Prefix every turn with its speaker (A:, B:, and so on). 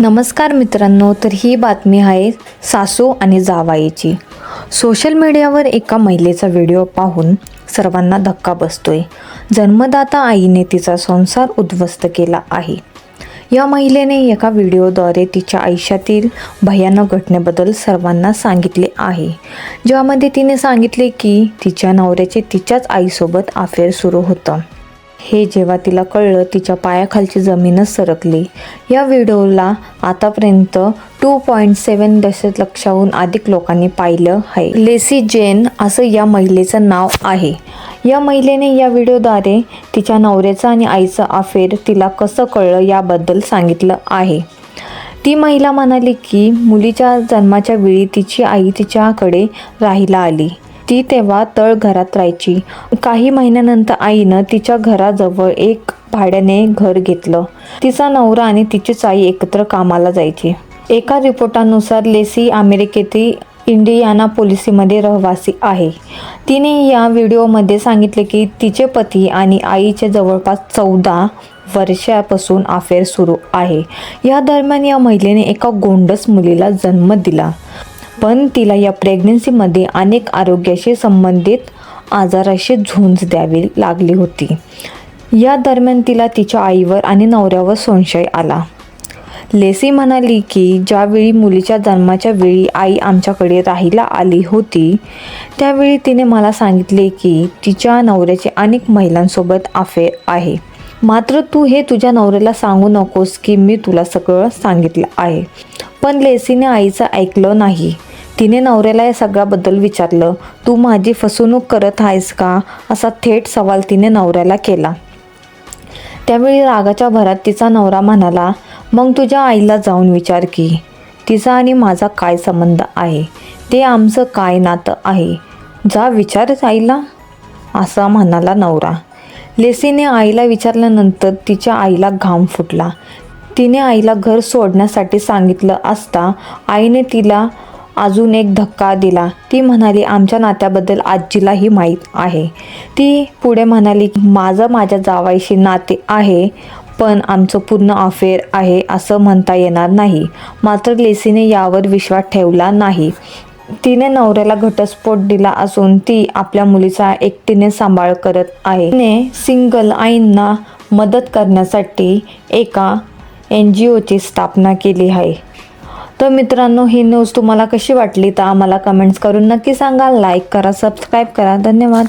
A: नमस्कार मित्रांनो तर ही बातमी आहे सासू आणि जावाईची. सोशल मीडियावर एका महिलेचा व्हिडिओ पाहून सर्वांना धक्का बसतोय. जन्मदाता आईने तिचा संसार उद्ध्वस्त केला आहे. या महिलेने एका व्हिडिओद्वारे तिच्या आयुष्यातील भयानक घटनेबद्दल सर्वांना सांगितले आहे. ज्यामध्ये तिने सांगितले की तिच्या नवऱ्याचे तिच्याच आईसोबत अफेअर सुरू होतं. हे जेव्हा तिला कळलं तिच्या पायाखालची जमीनच सरकली. या व्हिडिओला आतापर्यंत टू पॉईंट सेवन दशलक्षाहून अधिक लोकांनी पाहिलं आहे. लेसी जेन असं या महिलेचं नाव आहे. या महिलेने या व्हिडिओद्वारे तिच्या नवऱ्याचं आणि आईचं अफेअर तिला कसं कळलं याबद्दल सांगितलं आहे. ती महिला म्हणाली की मुलीच्या जन्माच्या वेळी तिची आई तिच्याकडे राहायला आली. ती तेव्हा तळ घरात राहायची. काही महिन्यानंतर आईनं तिच्या घराजवळ एक भाड्याने घर घेतलं. तिचा नवरा आणि तिचीच आई एकत्र कामाला जायची. एका रिपोर्टानुसार लेसी अमेरिकेतील इंडियाना पोलिसीमध्ये रहिवासी आहे. तिने या व्हिडिओमध्ये सांगितले की तिचे पती आणि आईचे जवळपास चौदा वर्षापासून अफेअर सुरू आहे. या दरम्यान या महिलेने एका गोंडस मुलीला जन्म दिला. पण तिला या प्रेग्नन्सीमध्ये अनेक आरोग्याशी संबंधित आजाराशी झुंज द्यावी लागली होती. या दरम्यान तिला तिच्या आईवर आणि नवऱ्यावर संशय आला. लेसी म्हणाली की ज्यावेळी मुलीच्या जन्माच्या वेळी आई आमच्याकडे राहायला आली होती त्यावेळी तिने मला सांगितले की तिच्या नवऱ्याचे अनेक महिलांसोबत अफेअर आहे. मात्र तू हे तुझ्या नवऱ्याला सांगू नकोस की मी तुला सगळं सांगितलं आहे. पण लेसीने आईचं ऐकलं नाही. तिने नवऱ्याला या सगळ्याबद्दल विचारलं तू माझी फसवणूक करत आहेस का? असा थेट सवाल तिने नवऱ्याला केला. त्यावेळी रागाच्या भरात तिचा नवरा म्हणाला मग तुझ्या आईला जाऊन विचार की तिचा आणि माझा काय संबंध आहे? ते आमचं काय नातं आहे? जा विचार आईला असा म्हणाला नवरा. लेसीने आईला विचारल्यानंतर तिच्या आईला घाम फुटला. तिने आईला घर सोडण्यासाठी सांगितलं असता आईने तिला अजून एक धक्का दिला. ती म्हणाली आमच्या नात्याबद्दल आजीलाही माहीत आहे ती पुढे म्हणाली माझं माझ्या जावाईशी नाते आहे पण आमचं पूर्ण अफेअर आहे असं म्हणता येणार नाही. मात्र लेसीने यावर विश्वास ठेवला नाही. तिने नवऱ्याला घटस्फोट दिला असून ती आपल्या मुलीचा एकटीने सांभाळ करत आहे. तिने सिंगल आईंना मदत करण्यासाठी एका एन जी ओची स्थापना केली आहे. तर मित्रांनो ही न्यूज तुम्हाला कशी वाटली? तर आम्हाला कमेंट्स करून नक्की सांगा. लाईक करा सबस्क्राईब करा. धन्यवाद.